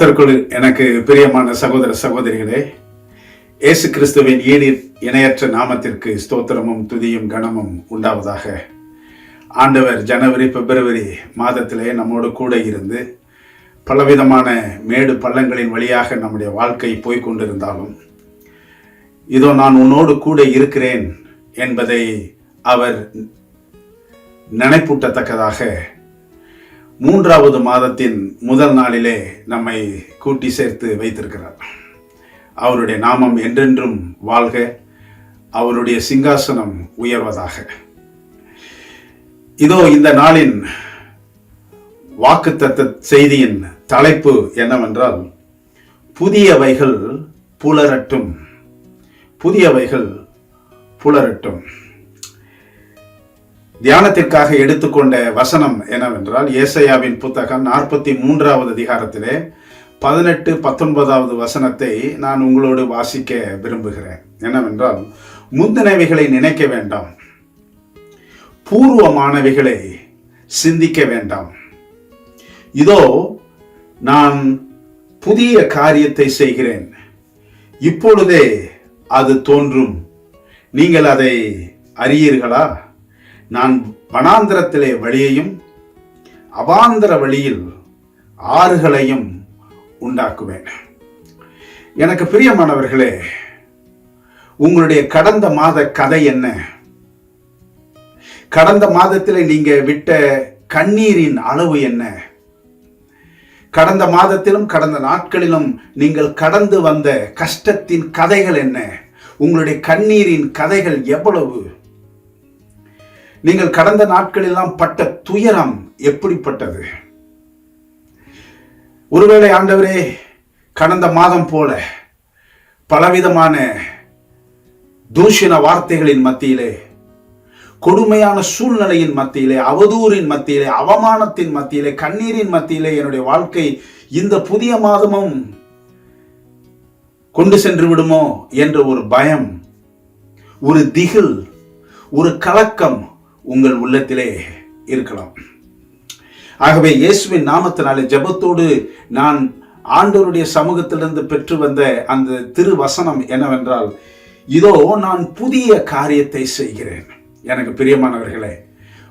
கர்த்தருக்குள் எனக்கு பிரியமான சகோதர சகோதரிகளே இயேசு கிறிஸ்துவின் ஈடு இணையற்ற நாமத்திற்கு ஸ்தோத்திரமும் துதியும் கனமும் உண்டாவதாக. ஆண்டவர் ஜனவரி பிப்ரவரி மாதத்திலே நம்மோடு கூட இருந்து பலவிதமான மேடு பள்ளங்களின் வழியாக நம்முடைய வாழ்க்கை போய்கொண்டிருந்தாலும் இதோ நான் உன்னோடு கூட இருக்கிறேன் என்பதை அவர் நினைப்பூட்டத்தக்கதாக மூன்றாவது மாதத்தின் முதல் நாளிலே நம்மை கூட்டி சேர்த்து வைத்திருக்கிறார். அவருடைய நாமம் என்றென்றும் வாழ்க அவருடைய சிங்காசனம் உயர்வதாக. இதோ இந்த நாளின் வாக்குத்தத்த செய்தியின் தலைப்பு என்னவென்றால் புதியவைகள் புலரட்டும் புதியவைகள் புலரட்டும். தியானத்திற்காக எடுத்துக்கொண்ட வசனம் என்னவென்றால் ஏசையாவின் புத்தகம் நாற்பத்தி மூன்றாவது அதிகாரத்திலே பதினெட்டு பத்தொன்பதாவது வசனத்தை நான் உங்களோடு வாசிக்க விரும்புகிறேன். என்னவென்றால் முந்தினவைகளை நினைக்க வேண்டாம். பூர்வமானவைகளை சிந்திக்க வேண்டாம். இதோ நான் புதிய காரியத்தை செய்கிறேன். இப்பொழுதே அது தோன்றும். நீங்கள் அதை அறியீர்களா? நான் வனாந்திரத்திலே வழியையும் அவாந்தர வழியில் ஆறுகளையும் உண்டாக்குவேன். எனக்கு பிரியமானவர்களே உங்களுடைய கடந்த மாத கதை என்ன? கடந்த மாதத்தில் நீங்க விட்ட கண்ணீரின் அளவு என்ன? கடந்த மாதத்திலும் கடந்த நாட்களிலும் நீங்கள் கடந்து வந்த கஷ்டத்தின் கதைகள் என்ன? உங்களுடைய கண்ணீரின் கதைகள் எவ்வளவு? நீங்கள் கடந்த நாட்களெல்லாம் பட்ட துயரம் எப்படிப்பட்டது? ஒருவேளை ஆண்டவரே கடந்த மாதம் போல பலவிதமான தூஷண வார்த்தைகளின் மத்தியிலே கொடுமையான சூழ்நிலையின் மத்தியிலே அவதூறின் மத்தியிலே அவமானத்தின் மத்தியிலே கண்ணீரின் மத்தியிலே என்னுடைய வாழ்க்கை இந்த புதிய மாதமும் கொண்டு சென்று விடுமோ என்ற ஒரு பயம் ஒரு திகில் ஒரு கலக்கம் உங்கள் உள்ளத்திலே இருக்கலாம். ஆகவே இயேசுவின் நாமத்தினாலே ஜெபத்தோடு நான் ஆண்டவருடைய சமூகத்திலிருந்து பெற்று வந்த அந்த திரு வசனம் என்னவென்றால் இதோ நான் புதிய காரியத்தை செய்கிறேன். எனக்கு பிரியமானவர்களே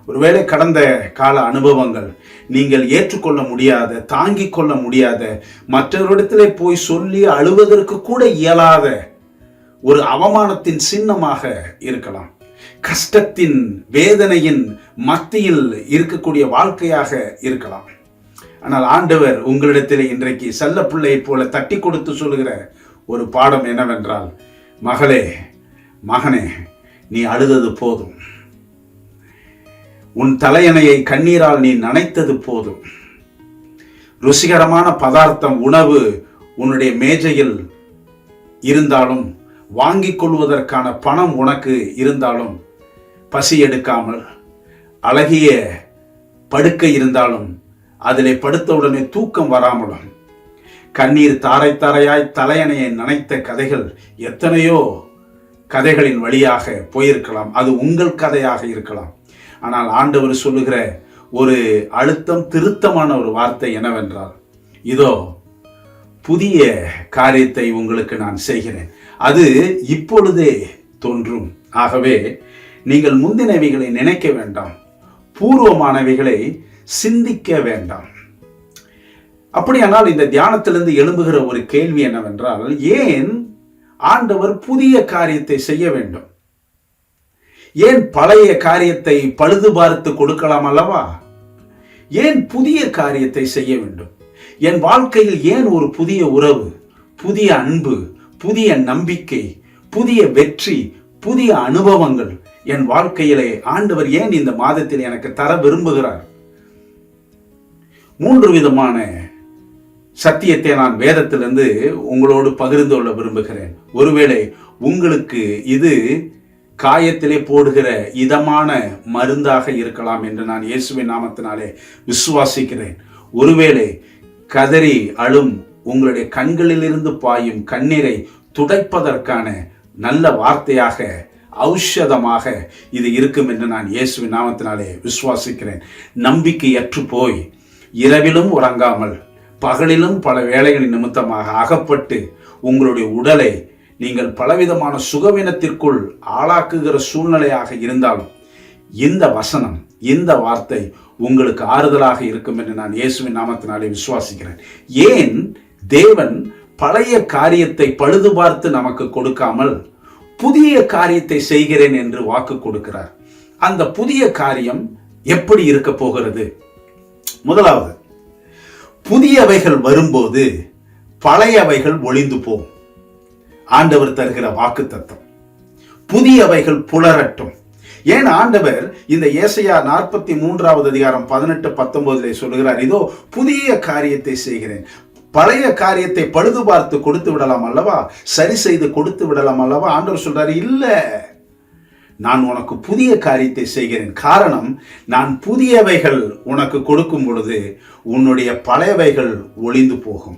ஒருவேளை கடந்த கால அனுபவங்கள் நீங்கள் ஏற்றுக்கொள்ள முடியாத தாங்கிக் கொள்ள முடியாத மற்றவரிடத்திலே போய் சொல்லி அழுவதற்கு கூட இயலாத ஒரு அவமானத்தின் சின்னமாக இருக்கலாம். கஷ்டத்தின் வேதனையின் மத்தியில் இருக்கக்கூடிய வாழ்க்கையாக இருக்கலாம். ஆனால் ஆண்டவர் உங்களிடத்தில் இன்றைக்கு செல்ல பிள்ளையைப் போல தட்டி கொடுத்து சொல்லுகிற ஒரு பாடம் என்னவென்றால் மகளே மகனே நீ அழுதது போதும். உன் தலையணையை கண்ணீரால் நீ நனைத்தது போதும். ருசிகரமான பதார்த்தம் உணவு உன்னுடைய மேஜையில் இருந்தாலும் வாங்கிக் கொள்வதற்கான பணம் உனக்கு இருந்தாலும் பசி எடுக்காமல் அழகிய படுக்கை இருந்தாலும் அதிலே படுத்தவுடனே தூக்கம் வராமலும் கண்ணீர் தாரை தாரையாய் தலையணையை நனைத்த கதைகள் எத்தனையோ கதைகளின் வழியாக போயிருக்கலாம். அது உங்கள் கதையாக இருக்கலாம். ஆனால் ஆண்டவர் சொல்லுகிற ஒரு அழுத்தம் திருத்தமான ஒரு வார்த்தை என்னவென்றால் இதோ புதிய காரியத்தை உங்களுக்கு நான் செய்கிறேன். அது இப்பொழுதே தோன்றும். ஆகவே நீங்கள் முந்தினவைகளை நினைக்க வேண்டாம். பூர்வமானவைகளை சிந்திக்க வேண்டாம். அப்படியானால் இந்த தியானத்திலிருந்து எழும்புகிற ஒரு கேள்வி என்னவென்றால் ஏன் ஆண்டவர் புதிய காரியத்தை செய்ய வேண்டும்? ஏன் பழைய காரியத்தை பழுது பார்த்து கொடுக்கலாம் அல்லவா? ஏன் புதிய காரியத்தை செய்ய வேண்டும்? என் வாழ்க்கையில் ஏன் ஒரு புதிய உறவு புதிய அன்பு புதிய நம்பிக்கை புதிய வெற்றி புதிய அனுபவங்கள் என் வாழ்க்கையிலே ஆண்டவர் ஏன் இந்த மாதத்தில் எனக்கு தர விரும்புகிறார்? மூன்று விதமான சத்தியத்தை நான் வேதத்திலிருந்து உங்களோடு பகிர்ந்து கொள்ள விரும்புகிறேன். ஒருவேளை உங்களுக்கு இது காயத்திலே போடுகிற இதமான மருந்தாக இருக்கலாம் என்று நான் இயேசுவின் நாமத்தினாலே விசுவாசிக்கிறேன். ஒருவேளை கதறி அழும் உங்களுடைய கண்களிலிருந்து பாயும் கண்ணீரை துடைப்பதற்கான நல்ல வார்த்தையாக ஔஷதமாக இது இருக்கும் என்று நான் இயேசுவின் நாமத்தினாலே விசுவாசிக்கிறேன். நம்பிக்கையற்று போய் இரவிலும் உறங்காமல் பகலிலும் பல வேலைகளின் நிமித்தமாக அகப்பட்டு உங்களுடைய உடலை நீங்கள் பலவிதமான சுகவீனத்திற்குள் ஆளாக்குகிற சூழ்நிலையாக இருந்தாலும் இந்த வசனம் இந்த வார்த்தை உங்களுக்கு ஆறுதலாக இருக்கும் என்று நான் இயேசுவின் நாமத்தினாலே விசுவாசிக்கிறேன். ஏன்? தேவன் பழைய காரியத்தை பழுது பார்த்து நமக்கு கொடுக்காமல் புதிய காரியத்தை செய்கிறேன் என்று வாக்கு கொடுக்கிறார். அந்த புதிய காரியம் எப்படி இருக்க போகிறது? முதலாவது புதியவைகள் வரும்போது பழையவைகள் ஒளிந்து போகும் ஆண்டவர் தருகிற வாக்கு தத்துவம் புதியவைகள் புலரட்டும். ஏன் ஆண்டவர் இந்த ஏசையா நாற்பத்தி மூன்றாவது அதிகாரம் பதினெட்டு பத்தொன்பதுல சொல்லுகிறார் இதோ புதிய காரியத்தை செய்கிறேன். பழைய காரியத்தை பழுது பார்த்து கொடுத்து விடலாம் அல்லவா? சரி செய்து கொடுத்து விடலாம் அல்லவா? ஆண்டவர் சொல்றாரு இல்ல. நான் உனக்கு புதிய காரியத்தை செய்கிறேன். காரணம் நான் புதியவைகள் உனக்கு கொடுக்கும் பொழுது உன்னுடைய பழையவைகள் ஒளிந்து போகும்.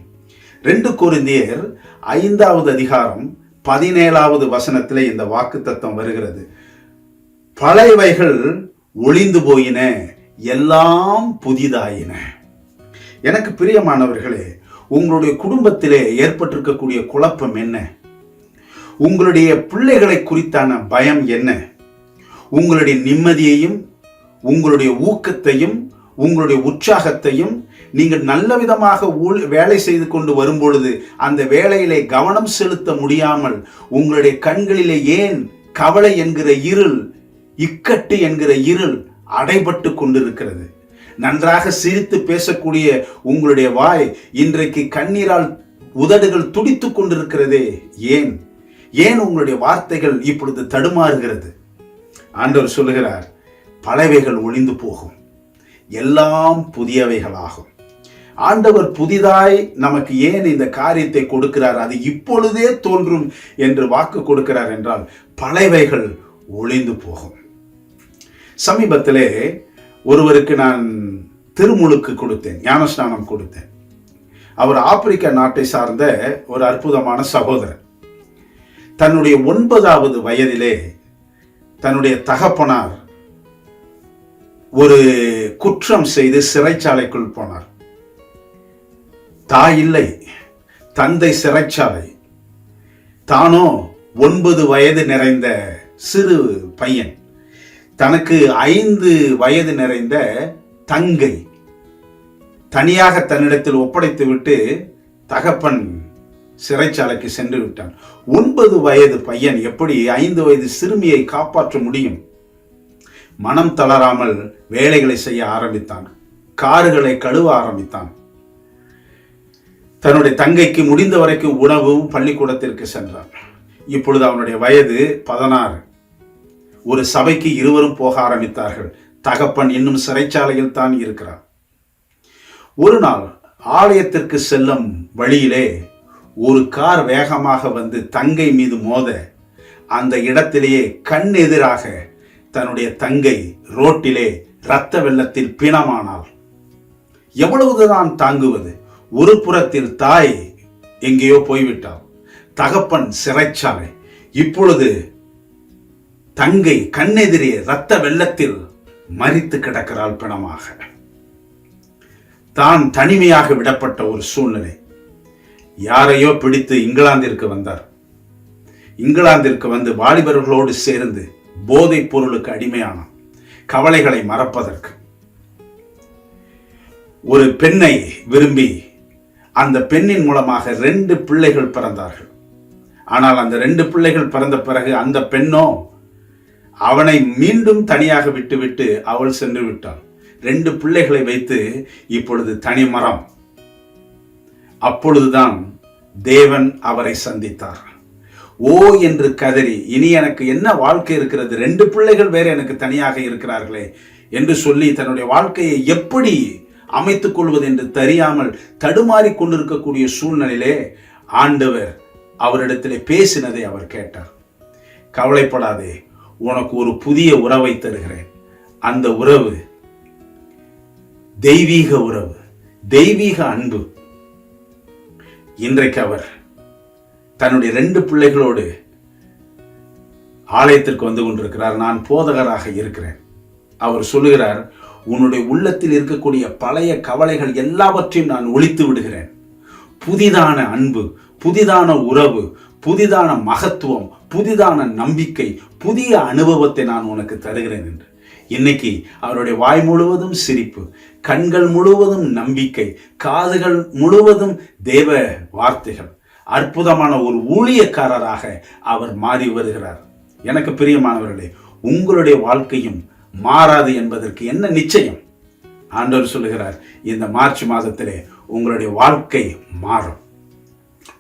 ரெண்டு குருந்தியர் ஐந்தாவது அதிகாரம் பதினேழாவது வசனத்தில் இந்த வாக்கு தத்துவம் வருகிறது. பழையவைகள் ஒளிந்து போயின எல்லாம் புதிதாயின. எனக்கு பிரியமானவர்களே உங்களுடைய குடும்பத்திலே ஏற்பட்டிருக்கக்கூடிய குழப்பம் என்ன? உங்களுடைய பிள்ளைகளை குறித்தான பயம் என்ன? உங்களுடைய நிம்மதியையும் உங்களுடைய ஊக்கத்தையும் உங்களுடைய உற்சாகத்தையும் நீங்கள் நல்ல விதமாக வேலை செய்து கொண்டு வரும் பொழுது அந்த வேலையிலே கவனம் செலுத்த முடியாமல் உங்களுடைய கண்களிலே ஏன் கவலை என்கிற இருள் இக்கட்டு என்கிற இருள் அடைபட்டு கொண்டிருக்கிறது? நன்றாக சிரித்து பேசக்கூடிய உங்களுடைய வாய் இன்றைக்கு கண்ணீரால் உதடுகள் துடித்து கொண்டிருக்கிறதே. ஏன்? ஏன் உங்களுடைய வார்த்தைகள் இப்பொழுது தடுமாறுகிறது? ஆண்டவர் சொல்லுகிறார் பழவைகள் ஒளிந்து போகும். எல்லாம் புதியவைகளாகும். ஆண்டவர் புதிதாய் நமக்கு ஏன் இந்த காரியத்தை கொடுக்கிறார்? அது இப்பொழுதே தோன்றும் என்று வாக்கு கொடுக்கிறார் என்றால் பழைவைகள் ஒளிந்து போகும். சமீபத்திலே ஒருவருக்கு நான் திருமுழுக்கு கொடுத்தேன் ஞானஸ்நானம் கொடுத்தேன். அவர் ஆப்பிரிக்க நாட்டை சார்ந்த ஒரு அற்புதமான சகோதரர். தன்னுடைய ஒன்பதாவது வயதிலே தன்னுடைய தகப்பனார் ஒரு குற்றம் செய்து சிறைச்சாலைக்குள் போனார். தாய் இல்லை தந்தை சிறைச்சாலை. தானோ ஒன்பது வயது நிறைந்த சிறு பையன். தனக்கு ஐந்து வயது நிறைந்த தங்கை. தனியாக தன்னிடத்தில் ஒப்படைத்து விட்டு தகப்பன் சிறைச்சாலைக்கு சென்று விட்டான். ஒன்பது வயது பையன் எப்படி ஐந்து வயது சிறுமியை காப்பாற்ற முடியும்? மனம் தளராமல் வேலைகளை செய்ய ஆரம்பித்தான். காடுகளை கழுவ ஆரம்பித்தான். தன்னுடைய தங்கைக்கு முடிந்த வரைக்கும் உணவும் பள்ளிக்கூடத்திற்கு சென்றான். இப்பொழுது அவனுடைய வயது பதினாறு. ஒரு சபைக்கு இருவரும் போக ஆரம்பித்தார்கள். தகப்பன் இன்னும் சிறைச்சாலையில் தான் இருக்கிறார். ஒரு நாள் ஆலயத்திற்கு செல்லும் வழியிலே ஒரு கார் வேகமாக வந்து தங்கை மீது மோத அந்த இடத்திலேயே கண் எதிராக தன்னுடைய தங்கை ரோட்டிலே இரத்த வெள்ளத்தில் பிணமானாள். எவ்வளவுதான் தாங்குவது ஒரு புறத்தில் தாய் எங்கேயோ போய்விட்டாள். தகப்பன் சிறைச்சாலை இப்பொழுது தங்கை கண்ணெதிரே ரத்த வெள்ளத்தில் மறித்து கிடக்கிறாள் பிணமாக. தான் தனிமையாக விடப்பட்ட ஒரு சூழ்நிலை. யாரையோ பிடித்து இங்கிலாந்திற்கு வந்தார். இங்கிலாந்திற்கு வந்து வாலிபர்களோடு சேர்ந்து போதைப் பொருளுக்கு அடிமையானான். கவலைகளை மறப்பதற்கு. ஒரு பெண்ணை விரும்பி அந்த பெண்ணின் மூலமாக ரெண்டு பிள்ளைகள் பிறந்தார்கள். ஆனால் அந்த ரெண்டு பிள்ளைகள் பிறந்த பிறகு அந்த பெண்ணோ அவனை மீண்டும் தனியாக விட்டுவிட்டு அவள் சென்று விட்டாள். ரெண்டு பிள்ளைகளை வைத்து இப்பொழுது தனி மரம். அப்பொழுதுதான் தேவன் அவரை சந்தித்தார். ஓ என்று கதறி இனி எனக்கு என்ன வாழ்க்கை இருக்கிறது? ரெண்டு பிள்ளைகள் வேற எனக்கு தனியாக இருக்கிறார்களே என்று சொல்லி தன்னுடைய வாழ்க்கையை எப்படி அமைத்துக் கொள்வது என்று தெரியாமல் தடுமாறி கொண்டிருக்கக்கூடிய சூழ்நிலையிலே ஆண்டவர் அவரிடத்திலே பேசினதை அவர் கேட்டார். கவலைப்படாதே உனக்கு ஒரு புதிய உறவை தருகிறேன். அந்த உறவு தெய்வீக உறவு தெய்வீக அன்பு. இன்றைக்கு அவர் தன்னுடைய ரெண்டு பிள்ளைகளோடு ஆலயத்திற்கு வந்து கொண்டிருக்கிறார். நான் போதகராக இருக்கிறேன். அவர் சொல்லுகிறார் உன்னுடைய உள்ளத்தில் இருக்கக்கூடிய பழைய கவலைகள் எல்லாவற்றையும் நான் ஒழித்து விடுகிறேன். புதிதான அன்பு புதிதான உறவு புதிதான மகத்துவம் புதிதான நம்பிக்கை புதிய அனுபவத்தை நான் உனக்கு தருகிறேன் என்று. இன்னைக்கு அவருடைய வாய் முழுவதும் சிரிப்பு கண்கள் முழுவதும் நம்பிக்கை காதுகள் முழுவதும் தேவ வார்த்தைகள். அற்புதமான ஒரு ஊழியக்காரராக அவர் மாறி வருகிறார். எனக்கு பிரியமானவர்களே உங்களுடைய வாழ்க்கையும் மாறாது என்பதற்கு என்ன நிச்சயம்? ஆண்டவர் சொல்லுகிறார் இந்த மார்ச் மாதத்திலே உங்களுடைய வாழ்க்கை மாறும்.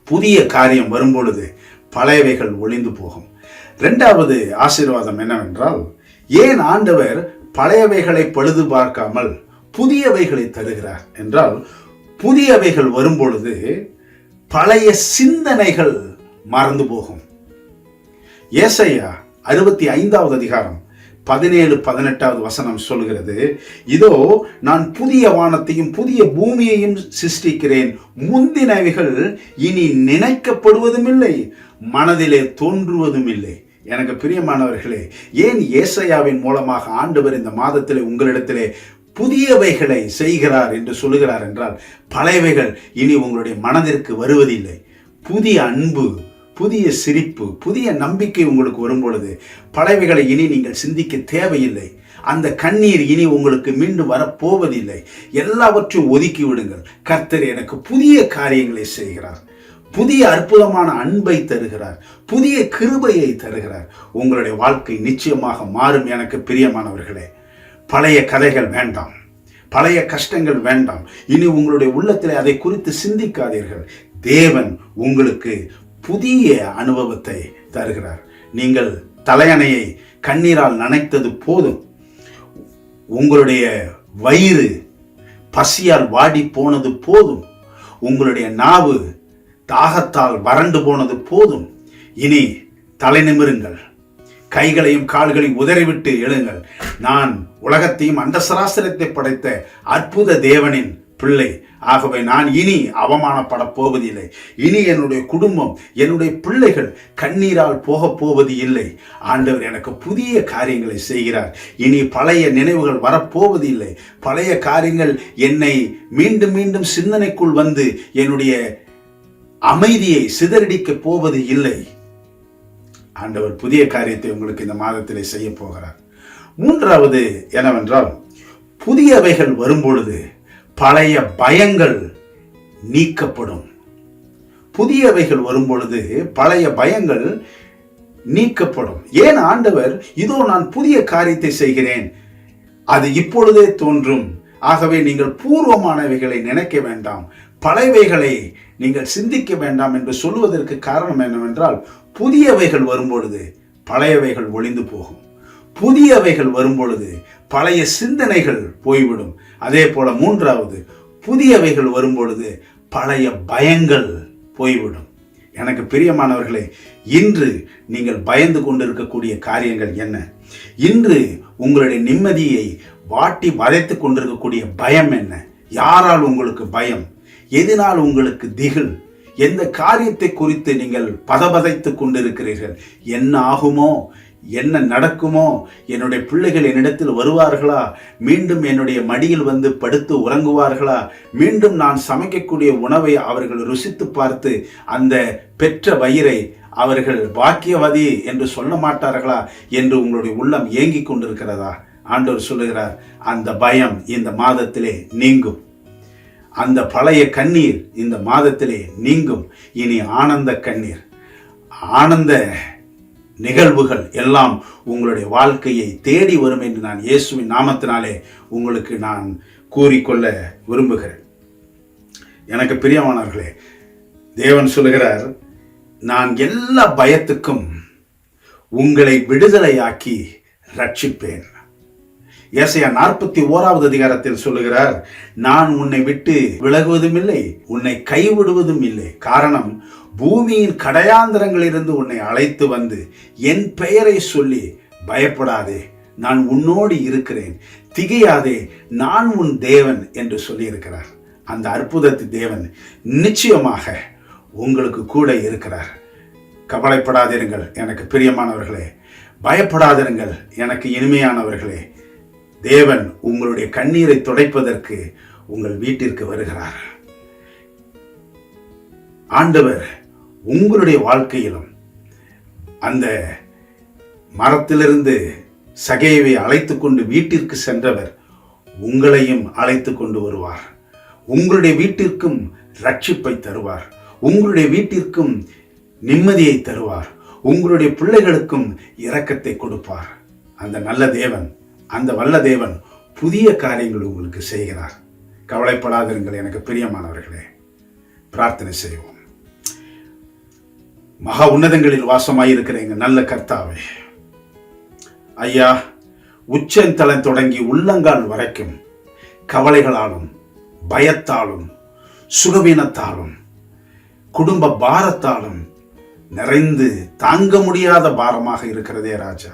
புதிய காரியம் வரும்பொழுது பழையவைகள் ஒளிந்து போகும். ரெண்டாவது ஆசீர்வாதம் என்னவென்றால் ஏன் ஆண்டவர் பழையவைகளை பழுது பார்க்காமல் புதியவைகளை தருகிறார் என்றால் புதியவைகள் வரும்பொழுது பழைய சிந்தனைகள் மறந்து போகும். ஏசையா அறுபத்தி ஐந்தாவது அதிகாரம் பதினேழு பதினெட்டாவது வசனம் சொல்கிறது இதோ நான் புதிய வானத்தையும் புதிய பூமியையும் சிருஷ்டிக்கிறேன். முந்தினவைகள் இனி நினைக்கப்படுவதும் இல்லை மனதிலே தோன்றுவதும் இல்லை எனக்கு பிரியமானவர்களே ஏன் ஏசையாவின் மூலமாக ஆண்டவர் இந்த மாதத்திலே உங்களிடத்திலே புதியவைகளை செய்கிறார் என்று சொல்லுகிறார் என்றால் பழையவைகள் இனி உங்களுடைய மனதிற்கு வருவதில்லை. புதிய அன்பு புதிய சிரிப்பு புதிய நம்பிக்கை உங்களுக்கு வரும்பொழுது பழையவைகளை இனி நீங்கள் சிந்திக்க தேவையில்லை. அந்த கண்ணீர் இனி உங்களுக்கு மீண்டும் வரப்போவதில்லை. எல்லாவற்றையும் ஒதுக்கி விடுங்கள். கர்த்தர் எனக்கு புதிய காரியங்களை செய்கிறார். புதிய அற்புதமான அன்பை தருகிறார். புதிய கிருபையை தருகிறார். உங்களுடைய வாழ்க்கை நிச்சயமாக மாறும் எனக்கு பிரியமானவர்களே. பழைய கதைகள் வேண்டாம். பழைய கஷ்டங்கள் வேண்டாம். இனி உங்களுடைய உள்ளத்தில் அதை குறித்து சிந்திக்காதீர்கள். தேவன் உங்களுக்கு புதிய அனுபவத்தை தருகிறார். நீங்கள் தலையணையை கண்ணீரால் நனைத்தது போதும். உங்களுடைய வயிறு பசியால் வாடி போனது போதும். உங்களுடைய நாவு தாகத்தால் வறண்டு போனது போதும். இனி தலை நிமிருங்கள். கைகளையும் கால்களையும் உதறிவிட்டு எழுங்கள். நான் உலகத்தையும் அந்த சராசரத்தை படைத்த அற்புத தேவனின் பிள்ளை ஆகவே நான் இனி அவமானப்பட போவதில்லை. இனி என்னுடைய குடும்பம் என்னுடைய பிள்ளைகள் கண்ணீரால் போக போவது இல்லை ஆண்டவர் எனக்கு புதிய காரியங்களை செய்கிறார். இனி பழைய நினைவுகள் வரப்போவது இல்லை பழைய காரியங்கள் என்னை மீண்டும் மீண்டும் சிந்தனைக்குள் வந்து என்னுடைய அமைதியை சிதறடிக்க போவது இல்லை. ஆண்டவர் புதிய காரியத்தை உங்களுக்கு இந்த மாதத்திலே செய்ய போகிறார். மூன்றாவது என்னவென்றால் புதியவைகள் வரும்பொழுது பழைய பயங்கள் நீக்கப்படும். புதியவைகள் வரும்பொழுது பழைய பயங்கள் நீக்கப்படும். ஏன் ஆண்டவர் இதோ நான் புதிய காரியத்தை செய்கிறேன். அது இப்பொழுதே தோன்றும். ஆகவே நீங்கள் பூர்வமானவைகளை நினைக்க வேண்டாம். பழையவைகளை நீங்கள் சிந்திக்க வேண்டாம் என்று சொல்லுவதற்கு காரணம் என்னவென்றால் புதியவைகள் வரும்பொழுது பழையவைகள் ஒளிந்து போகும். புதியவைகள் வரும்பொழுது பழைய சிந்தனைகள் போய்விடும். அதே போல மூன்றாவது புதியவைகள் வரும்பொழுது பழைய பயங்கள் போய்விடும். எனக்கு பிரியமானவர்களே இன்று நீங்கள் பயந்து கொண்டிருக்கக்கூடிய காரியங்கள் என்ன? இன்று உங்களுடைய நிம்மதியை வாட்டி வதைத்து கொண்டிருக்கக்கூடிய பயம் என்ன? யாரால் உங்களுக்கு பயம்? எதனால் உங்களுக்கு திகில்? எந்த காரியத்தை குறித்து நீங்கள் பதபதைத்து கொண்டிருக்கிறீர்கள்? என்ன ஆகுமோ? என்ன நடக்குமோ என்னுடைய பிள்ளைகள் என்னிடத்தில் வருவார்களா? மீண்டும் என்னுடைய மடியில் வந்து படுத்து உறங்குவார்களா? மீண்டும் நான் சமைக்கக்கூடிய உணவை அவர்கள் ருசித்து பார்த்து அந்த பெற்ற வயிறை அவர்கள் பாக்கியவாதி என்று சொல்ல மாட்டார்களா என்று உங்களுடைய உள்ளம் ஏங்கிக் கொண்டிருக்கிறதா? ஆண்டவர் சொல்லுகிறார் அந்த பயம் இந்த மாதத்திலே நீங்கும். அந்த பழைய கண்ணீர் இந்த மாதத்திலே நீங்கும். இனி ஆனந்த கண்ணீர். ஆனந்த நிகழ்வுகள் எல்லாம் உங்களுடைய வாழ்க்கையை தேடி வரும் என்று நான் இயேசுவின் நாமத்தினாலே உங்களுக்கு நான் கூறிக்கொள்ள விரும்புகிறேன். எனக்கு பிரியமானவர்களே தேவன் சொல்லுகிறார் நான் எல்லா பயத்துக்கும் உங்களை விடுதலையாக்கி ரட்சிப்பேன் ஏசையா நாற்பத்தி ஓராவது அதிகாரத்தில் சொல்லுகிறார் நான் உன்னை விட்டு விலகுவதும் இல்லை உன்னை கைவிடுவதும் இல்லை. காரணம் பூமியின் கடையாந்திரங்களிலிருந்து உன்னை அழைத்து வந்து என் பெயரை சொல்லி பயப்படாதே. நான் உன்னோடு இருக்கிறேன். திகையாதே நான் உன் தேவன் என்று சொல்லியிருக்கிறார். அந்த அற்புதத்து தேவன் நிச்சயமாக உங்களுக்கு கூட இருக்கிறார். கவலைப்படாதிருங்கள் எனக்கு பிரியமானவர்களே. பயப்படாதிருங்கள் எனக்கு இனிமையானவர்களே. தேவன் உங்களுடைய கண்ணீரை துடைப்பதற்கு உங்கள் வீட்டிற்கு வருகிறார். ஆண்டவர் உங்களுடைய வாழ்க்கையிலும் அந்த மரத்திலிருந்து சகையவை அழைத்து கொண்டு வீட்டிற்கு சென்றவர் உங்களையும் அழைத்து கொண்டு வருவார். உங்களுடைய வீட்டிற்கும் ரட்சிப்பை தருவார். உங்களுடைய வீட்டிற்கும் நிம்மதியை தருவார். உங்களுடைய பிள்ளைகளுக்கும் இரக்கத்தை கொடுப்பார். அந்த நல்ல தேவன் அந்த வல்ல தேவன் புதிய காரியங்கள் உங்களுக்கு செய்கிறார். கவலைப்படாதிருங்கள் எனக்கு பிரியமானவர்களே. பிரார்த்தனை செய்வோம். மகா உன்னதங்களில் வாசமாயிருக்கிறீங்க நல்ல கர்த்தாவே. ஐயா உச்சந்தலம் தொடங்கி உள்ளங்கால் வரைக்கும் கவலைகளாலும் பயத்தாலும் சுகவீனத்தாலும் குடும்ப பாரத்தாலும் நிறைந்து தாங்க முடியாத பாரமாக இருக்கிறதே ராஜா.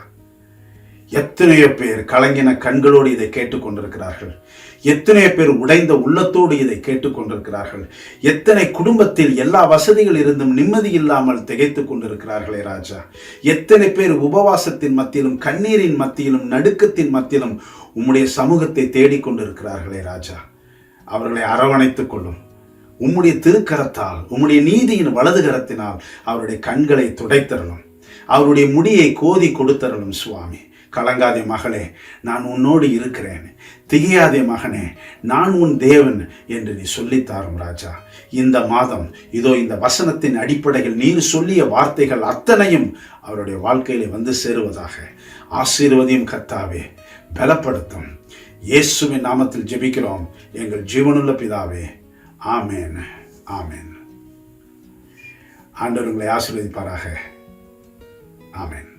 எத்தனையோ பேர் கலங்கின கண்களோடு இதை கேட்டுக்கொண்டிருக்கிறார்கள். எத்தனையோ பேர் உடைந்த உள்ளத்தோடு இதை கேட்டுக்கொண்டிருக்கிறார்கள். எத்தனை குடும்பத்தில் எல்லா வசதிகள் இருந்தும் நிம்மதி இல்லாமல் திகைத்து கொண்டிருக்கிறார்களே ராஜா. எத்தனை பேர் உபவாசத்தின் மத்தியிலும் கண்ணீரின் மத்தியிலும் நடுக்கத்தின் மத்தியிலும் உம்முடைய சமூகத்தை தேடிக்கொண்டிருக்கிறார்களே ராஜா. அவர்களை அரவணைத்துக் கொள்ளும். உம்முடைய திருக்கரத்தால் உம்முடைய நீதியின் வலது கரத்தினால் அவருடைய கண்களை துடைத்தரணும். அவருடைய முடியை கோதி கொடுத்தரணும் சுவாமி. கலங்காதே மகளே நான் உன்னோடு இருக்கிறேன். திகையாதே மகனே நான் உன் தேவன் என்று நீ சொல்லித்தாரும் ராஜா. இந்த மாதம் இதோ இந்த வசனத்தின் அடிப்படையில் நீர் சொல்லிய வார்த்தைகள் அத்தனையும் அவருடைய வாழ்க்கையிலே வந்து சேருவதாக. ஆசீர்வதியும் கத்தாவே பலப்படுத்தும். இயேசுவின் நாமத்தில் ஜெபிக்கிறோம். எங்கள் ஜீவனுள்ள பிதாவே ஆமேன் ஆமேன். ஆண்டவர் உங்களை ஆசீர்வதிப்பாராக. ஆமேன்.